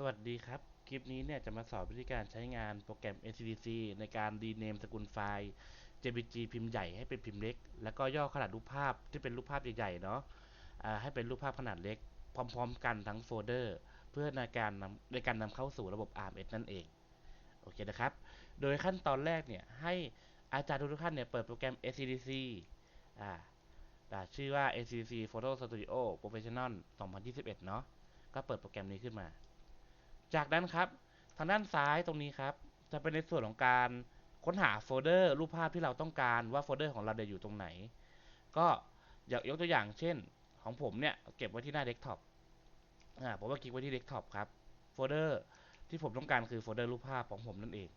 สวัสดีครับ คลิปนี้เนี่ยจะมาสอนวิธีการใช้งานโปรแกรม NCDC ในการดีเนมสกุลไฟล์ JPG พิมพ์ใหญ่ให้เป็นพิมพ์เล็ก แล้วก็ย่อขนาดรูปภาพที่เป็นรูปภาพใหญ่ๆเนาะให้เป็นรูปภาพขนาดเล็ก พร้อมๆ กันทั้งโฟลเดอร์ เพื่อในการนำในการนำเข้าสู่ระบบ RMS นั่นเอง โอเคนะครับ โดยขั้นตอนแรกเนี่ยให้อาจารย์ทุกท่านเนี่ยเปิดโปรแกรม NCDC อ่าชื่อว่า NCDC Photo Studio Professional 2021 เนาะ ก็เปิดโปรแกรมนี้ขึ้นมา จากนั้นครับทางด้านซ้ายตรงนี้ครับ จะเป็นในส่วนของการค้นหาโฟลเดอร์รูปภาพที่เราต้องการว่าโฟลเดอร์ของเราเดียอยู่ตรงไหน ก็อยากยกตัวอย่างเช่นของผมเนี่ยเก็บไว้ที่หน้าเดสก์ท็อปอ่าผมว่าคลิกไว้ที่เดสก์ท็อปครับโฟลเดอร์ที่ผมต้องการคือโฟลเดอร์รูปภาพของผมนั่นเอง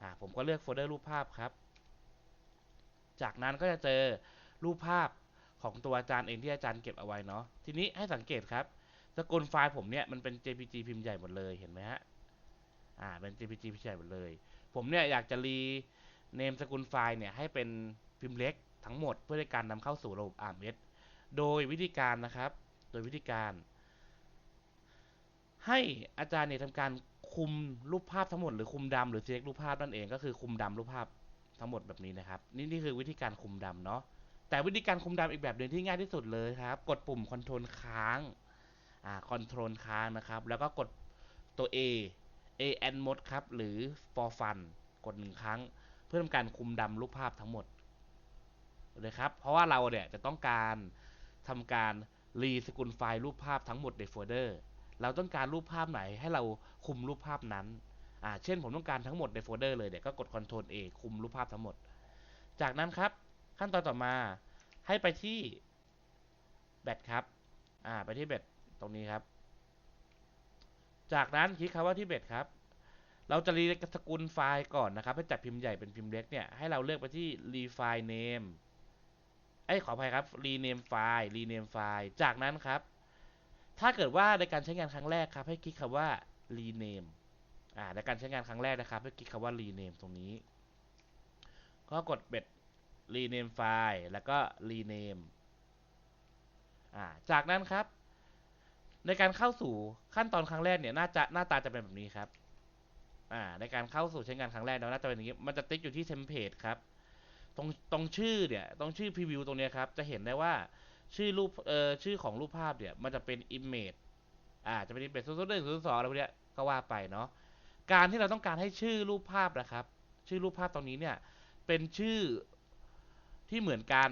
อ่าผมก็เลือกโฟลเดอร์รูปภาพครับ จากนั้นก็จะเจอรูปภาพของตัวอาจารย์เองที่อาจารย์เก็บเอาไว้เนาะทีนี้ให้สังเกตครับ สกุลไฟล์ผมเนี่ยมันเป็น JPG พิมพ์ใหญ่หมดเลยเห็นไหมฮะ อ่า เป็น JPG พิมพ์ใหญ่หมดเลย ผมเนี่ยอยากจะรีเนมสกุลไฟล์เนี่ยให้เป็นพิมพ์เล็กทั้งหมดเพื่อในการนำเข้าสู่ระบบ arm s โดยวิธีการนะครับ โดยวิธีการ ให้อาจารย์เนี่ยทำการคุมรูปภาพทั้งหมดหรือคุมดำหรือเซ e กรูปภาพนั่นเองก็คือคุมดำรูปภาพทั้งหมดแบบนี้นะครับ นี่นี่คือวิธีการคุมดำเนาะแต่วิธีการคุมดำอีกแบบหนึ่งที่ง่ายที่สุดเลยครับ กดปุ่มคอนโทรลค้าง อ่าคอนโทรลค้างนะครับ แล้วก็กดตัว A A and mode ครับ หรือ for fun กดหนึ่งครั้ง เพื่อทำการคุมดำรูปภาพทั้งหมดเลยครับ เพราะว่าเราเนี่ยจะต้องการทำการรีสกุลไฟล์รูปภาพทั้งหมดในโฟลเดอร์ เราต้องการรูปภาพไหนให้เราคุมรูปภาพนั้น อ่า เช่นผมต้องการทั้งหมดในโฟลเดอร์เลยเนี่ยก็กด Ctrl A คุมรูปภาพทั้งหมด จากนั้นครับขั้นตอนต่อมาให้ไปที่แบตครับ อ่า ไปที่แบตต รงนี้ครับ จากนั้นคลิกคำว่าที่เบ็ดครับ เราจะรีสกุลไฟล์ก่อนนะครับให้จัดพิมพ์ใหญ่เป็นพิมพ์เล็กเนี่ยให้เราเลือกไปที่ refile name ไอ้ขออภัยครับ rename file rename file จากนั้นครับ ถ้าเกิดว่าในการใช้งานครั้งแรกครับ ให้คลิกคำว่า rename อ่าในการใช้งานครั้งแรกนะครับ ให้คลิกคำว่า rename ตรงนี้ ก็กดเบ็ด rename file แล้วก็ rename อ่าจากนั้นครับ ในการเข้าสู่ขั้นตอนครั้งแรกเนี่ยน่าจะหน้าตาจะเป็นแบบนี้ครับอ่าในการเข้าสู่ใช้งานครั้งแรกเนาะน่าจะเป็นอย่างนี้มันจะติ๊กอยู่ที่เทมเพลตครับตรงตรงชื่อเนี่ยตรงชื่อพรีวิวตรงเนี้ยครับจะเห็นได้ว่าชื่อรูปเอ่อชื่อของรูปภาพเนี่ยมันจะเป็น image อ่าจะเป็น image ศูนย์ศูนย์หนึ่งศูนย์สองอะไรพวกเนี้ยก็ว่าไปเนาะการที่เราต้องการให้ชื่อรูปภาพนะครับ ชื่อรูปภาพตรงนี้เนี่ยเป็นชื่อที่เหมือนกัน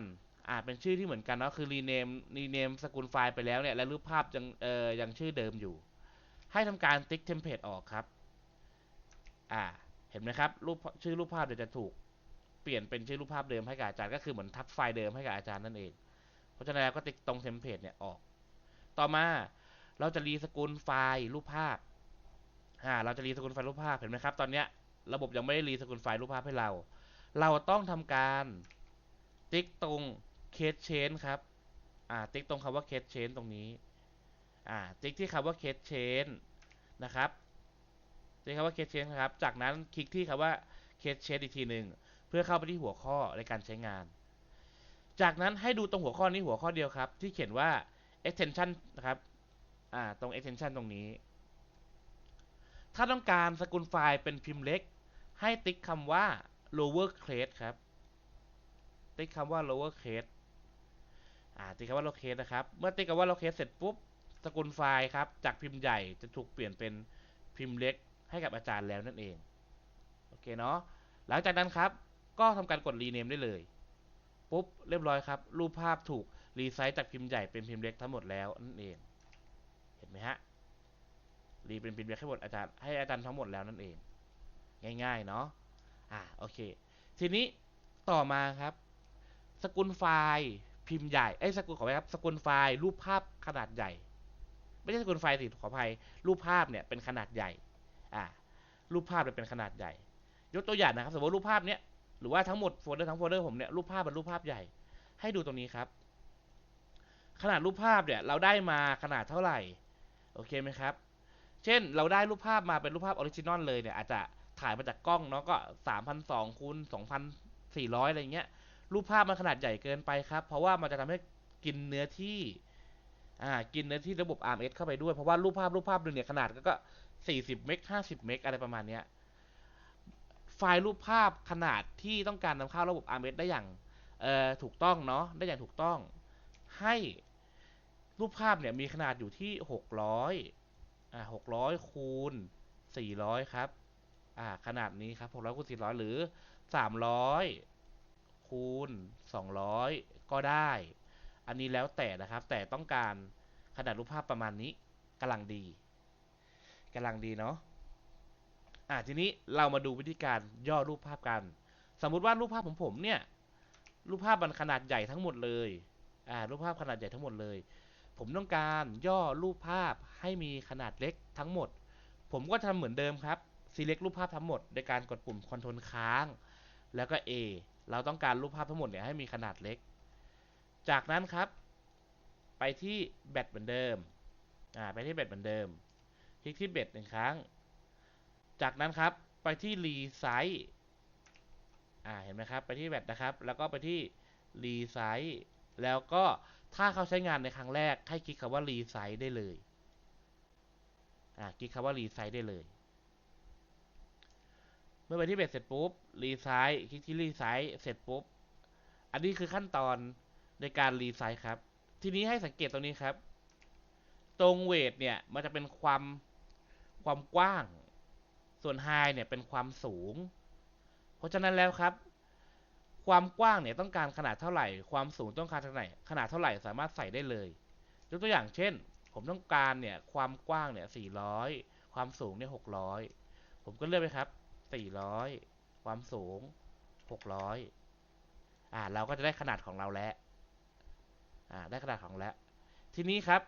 อ่าเป็นชื่อที่เหมือนกันเนาะคือ rename rename สกุลไฟล์ไปแล้วเนี่ยและรูปภาพยังเอ่อยังชื่อเดิมอยู่ ให้ทำการติ๊กเทมเพลตออกครับ อ่า เห็นไหมครับรูปชื่อรูปภาพเดี๋ยวจะถูกเปลี่ยนเป็นชื่อรูปภาพเดิมให้กับอาจารย์ก็คือเหมือนทับไฟล์เดิมให้กับอาจารย์นั่นเอง เพราะฉะนั้นแล้วก็ติ๊กตรงเทมเพลตเนี่ยออก ต่อมาเราจะรีสกุลไฟล์รูปภาพอ่าเราจะรีสกุลไฟล์รูปภาพเห็นไหมครับ ตอนเนี้ยระบบยังไม่ได้รีสกุลไฟล์รูปภาพให้เรา เราต้องทำการติ๊กตรง เคสเชนครับ อ่า ติ๊กตรงคำว่าเคสเชนตรงนี้ อ่า ติ๊กที่คำว่าเคสเชนนะครับ ติ๊กคำว่าเคสเชนครับ จากนั้นคลิกที่คำว่าเคสเชนอีกทีหนึ่งเพื่อเข้าไปที่หัวข้อในการใช้งาน จากนั้นให้ดูตรงหัวข้อนี้หัวข้อเดียวครับ ที่เขียนว่า extension นะครับ อ่า ตรง extension ตรงนี้ ถ้าต้องการสกุลไฟล์เป็นพิมพ์เล็ก ให้ติ๊กคำว่า lower case ครับ ติ๊กคำว่า lower case อ่าติ๊กคำว่า lower case นะครับ เมื่อติ๊กคำว่า lower case เสร็จปุ๊บ สกุลไฟล์ครับ จากพิมพ์ใหญ่จะถูกเปลี่ยนเป็นพิมพ์เล็กให้กับอาจารย์แล้วนั่นเอง โอเคเนาะ หลังจากนั้นครับ ก็ทำการกด rename ได้เลย ปุ๊บ เรียบร้อยครับ รูปภาพถูกรีไซส์จากพิมพ์ใหญ่เป็นพิมพ์เล็กทั้งหมดแล้วนั่นเอง เห็นไหมฮะ รีเป็นพิมพ์เล็กให้หมดอาจารย์ให้อาจารย์ทั้งหมดแล้วนั่นเอง ง่ายๆเนาะ อ่า โอเค ทีนี้ต่อมาครับ สกุลไฟล์ พิมพ์ใหญ่ไอ้สกุลขอไปครับสกุลไฟล์รูปภาพขนาดใหญ่ ไม่ใช่สกุลไฟล์สิขออภัย รูปภาพเนี่ยเป็นขนาดใหญ่อ่ารูปภาพเนี่ยเป็นขนาดใหญ่ ยกตัวอย่างนะครับ สมมติรูปภาพเนี้ยหรือว่าทั้งหมดโฟลเดอร์ทั้งโฟลเดอร์ผมเนี่ยรูปภาพเป็นรูปภาพใหญ่ ให้ดูตรงนี้ครับ ขนาดรูปภาพเนี่ยเราได้มาขนาดเท่าไหร่โอเคไหมครับ เช่นเราได้รูปภาพมาเป็นรูปภาพออริจินอลเลยเนี่ยอาจจะถ่ายมาจากกล้องเนาะก็สามพันสองคูณสองพันสี่ร้อยอะไรเงี้ย รูปภาพมันขนาดใหญ่เกินไปครับ เพราะว่ามันจะทำให้กินเนื้อที่ อ่า กินเนื้อที่ระบบ RMS เข้าไปด้วย เพราะว่ารูปภาพรูปภาพหนึ่งเนี่ยขนาดก็สี่สิบเมกห้าสิบเมกอะไรประมาณเนี้ย ไฟล์รูปภาพขนาดที่ต้องการนำเข้าระบบ RMS ได้อย่าง เอ่อ ถูกต้องเนาะ ได้อย่างถูกต้อง ให้รูปภาพเนี่ยมีขนาดอยู่ที่หกร้อยอ่าหกร้อยคูณสี่ร้อยครับ อ่า ขนาดนี้ครับหกร้อยคูณสี่ร้อยหรือสามร้อย คูณสองร้อยก็ได้ อันนี้แล้วแต่นะครับ แต่ต้องการขนาดรูปภาพประมาณนี้กำลังดีกำลังดีเนาะอ่าทีนี้เรามาดูวิธีการย่อรูปภาพกัน สมมุติว่ารูปภาพของผมเนี่ย รูปภาพมันขนาดใหญ่ทั้งหมดเลยอ่ารูปภาพขนาดใหญ่ทั้งหมดเลย ผมต้องการย่อรูปภาพให้มีขนาดเล็กทั้งหมด ผมก็ทำเหมือนเดิมครับ select รูปภาพทั้งหมดโดยการกดปุ่ม Ctrl ค้าง แล้วก็ A เราต้องการรูปภาพทั้งหมดเนี่ยให้มีขนาดเล็ก จากนั้นครับ ไปที่แบตเหมือนเดิมอ่าไปที่แบตเหมือนเดิม คลิกที่แบตหนึ่งครั้ง จากนั้นครับไปที่รีไซส์อ่าเห็นไหมครับไปที่แบตนะครับ แล้วก็ไปที่รีไซส์แล้วก็ถ้าเขาใช้งานในครั้งแรก ให้คลิกคำว่ารีไซส์ได้เลยอ่าคลิกคำว่ารีไซส์ได้เลย มื่อไปที่เบ็ดเสร็จปุ๊บรีไซส์คลิกที่รีไซส์เสร็จปุ๊บ อันนี้คือขั้นตอนในการรีไซส์ครับ ทีนี้ให้สังเกตตรงนี้ครับ ตรงเวทเนี่ยมันจะเป็นความความกว้าง ส่วนไฮเนี่ยเป็นความสูง เพราะฉะนั้นแล้วครับ ความกว้างเนี่ยต้องการขนาดเท่าไหร่ ความสูงต้องการเท่าไหร่ขนาดเท่าไหร่สามารถใส่ได้เลยยกตัวอย่างเช่น ผมต้องการเนี่ยความกว้างเนี่ย400 ความสูงเนี่ย600 ผมก็เลือกไปครับ 400ความสูง600อ่าเราก็จะได้ขนาดของเราแล้วอ่าได้ขนาดของแล้ว ทีนี้ครับ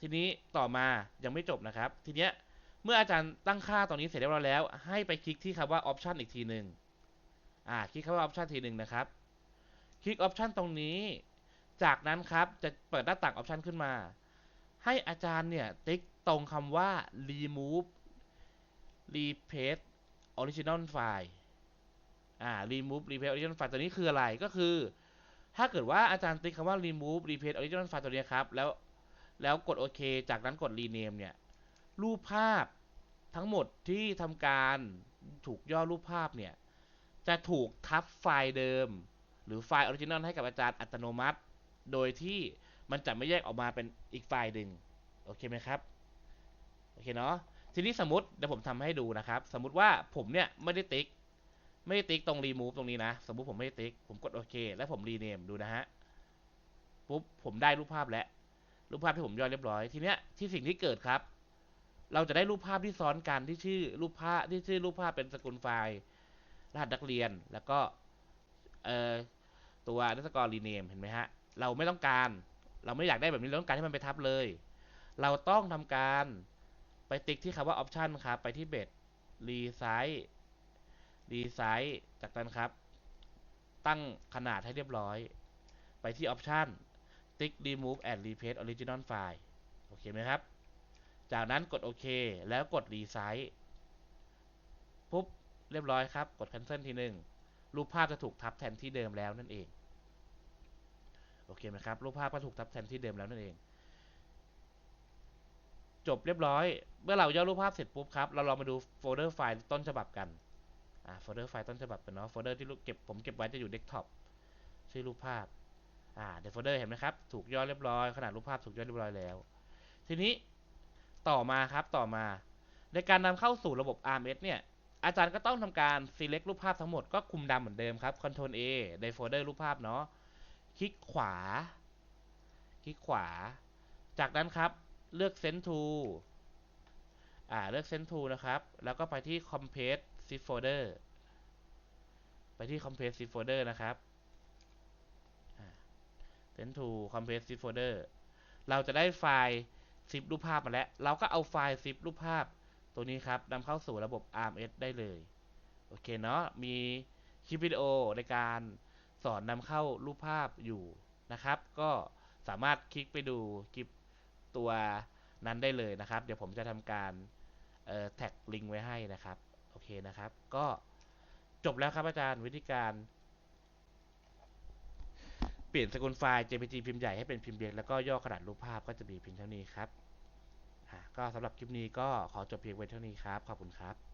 ทีนี้ต่อมายังไม่จบนะครับ ทีเนี้ยเมื่ออาจารย์ตั้งค่าตรงนี้เสร็จเรียบร้อยแล้ว ให้ไปคลิกที่คำว่า option อีกทีหนึ่งอ่าคลิกคำว่า option ทีหนึ่งนะครับ คลิก option ตรงนี้ จากนั้นครับจะเปิดหน้าต่าง option ขึ้นมา ให้อาจารย์เนี่ยติ๊กตรงคำว่า remove replace original file อ่า remove replace original file ตัวนี้คืออะไรก็คือ ถ้าเกิดว่าอาจารย์ติ๊กคำว่า remove replace original file ตัวนี้ครับ แล้วแล้วกดโอเค จากนั้นกด rename เนี่ย รูปภาพทั้งหมดที่ทำการถูกย่อรูปภาพเนี่ย จะถูกทับไฟล์เดิม หรือไฟล์ออริจินอลให้กับอาจารย์อัตโนมัติ โดยที่มันจะไม่แยกออกมาเป็นอีกไฟล์หนึ่งโอเคไหมครับ โอเคเนาะ ทีนี้สมมติเดี๋ยวผมทำให้ดูนะครับ สมมุติว่าผมเนี่ยไม่ได้ติ๊ก ไม่ได้ติ๊กตรง remove ตรงนี้นะ สมมุติผมไม่ได้ติ๊ก ผมกดโอเค แล้วผม rename ดูนะฮะ ปุ๊บ ผมได้รูปภาพแล้ว รูปภาพที่ผมย่อเรียบร้อย ทีเนี้ยที่สิ่งที่เกิดครับ เราจะได้รูปภาพที่ซ้อนกันที่ชื่อรูปภาพที่ชื่อรูปภาพเป็นสกุลไฟล์ รหัสนักเรียน แล้วก็เอ่อตัวนักสกอร์รีเนมเห็นไหมฮะ เราไม่ต้องการ เราไม่อยากได้แบบนี้ เราต้องการให้มันไปทับเลย เราต้องทำการ ไปติ๊กที่คำว่า option ครับ ไปที่เบ็ดรีไซส์รีไซส์จากนั้นครับ ตั้งขนาดให้เรียบร้อย ไปที่ option ติ๊ก remove and replace original file โอเคไหมครับ จากนั้นกดโอเค แล้วกดรีไซส์ปุ๊บ เรียบร้อยครับ กด cancel ทีหนึ่งรูปภาพจะถูกทับแทนที่เดิมแล้วนั่นเอง โอเคไหมครับ รูปภาพก็ถูกทับแทนที่เดิมแล้วนั่นเอง จบเรียบร้อย เมื่อเราย่อรูปภาพเสร็จปุ๊บครับ เราลองมาดูโฟลเดอร์ไฟล์ต้นฉบับกัน อ่า โฟลเดอร์ไฟล์ต้นฉบับกันเนาะ โฟลเดอร์ที่เก็บผมเก็บไว้จะอยู่เดสก์ท็อป ชื่อรูปภาพ อ่า เดโฟลเดอร์เห็นไหมครับ ถูกย่อเรียบร้อย ขนาดรูปภาพถูกย่อเรียบร้อยแล้ว ทีนี้ต่อมาครับ ต่อมา ในการนำเข้าสู่ระบบ RMS เนี่ย อาจารย์ก็ต้องทำการ select รูปภาพทั้งหมด ก็คุมดำเหมือนเดิมครับ Ctrl A ในโฟลเดอร์รูปภาพเนาะ คลิกขวา คลิกขวา จากนั้นครับ เลือก Send to อ่าเลือก Send to นะครับ แล้วก็ไปที่ Compress zip folder ไปที่ Compress zip folder นะครับ Send to Compress zip folder เราจะได้ไฟล์ zip รูปภาพมาแล้ว เราก็เอาไฟล์ zip รูปภาพตัวนี้ครับนำเข้าสู่ระบบ RMS ได้เลย โอเคเนาะมีคลิปวิดีโอในการสอนนำเข้ารูปภาพอยู่นะครับ ก็สามารถคลิกไปดูคลิป ตัวนั้นได้เลยนะครับ เดี๋ยวผมจะทำการแท็กลิงก์ไว้ให้นะครับ โอเคนะครับ ก็จบแล้วครับอาจารย์วิธีการเปลี่ยนสกุลไฟล์ JPG พิมพ์ใหญ่ให้เป็นพิมพ์เล็กแล้วก็ย่อขนาดรูปภาพก็จะมีเพียงเท่านี้ครับอะก็สำหรับคลิปนี้ก็ขอจบเพียงไว้เท่านี้ครับ ขอบคุณครับ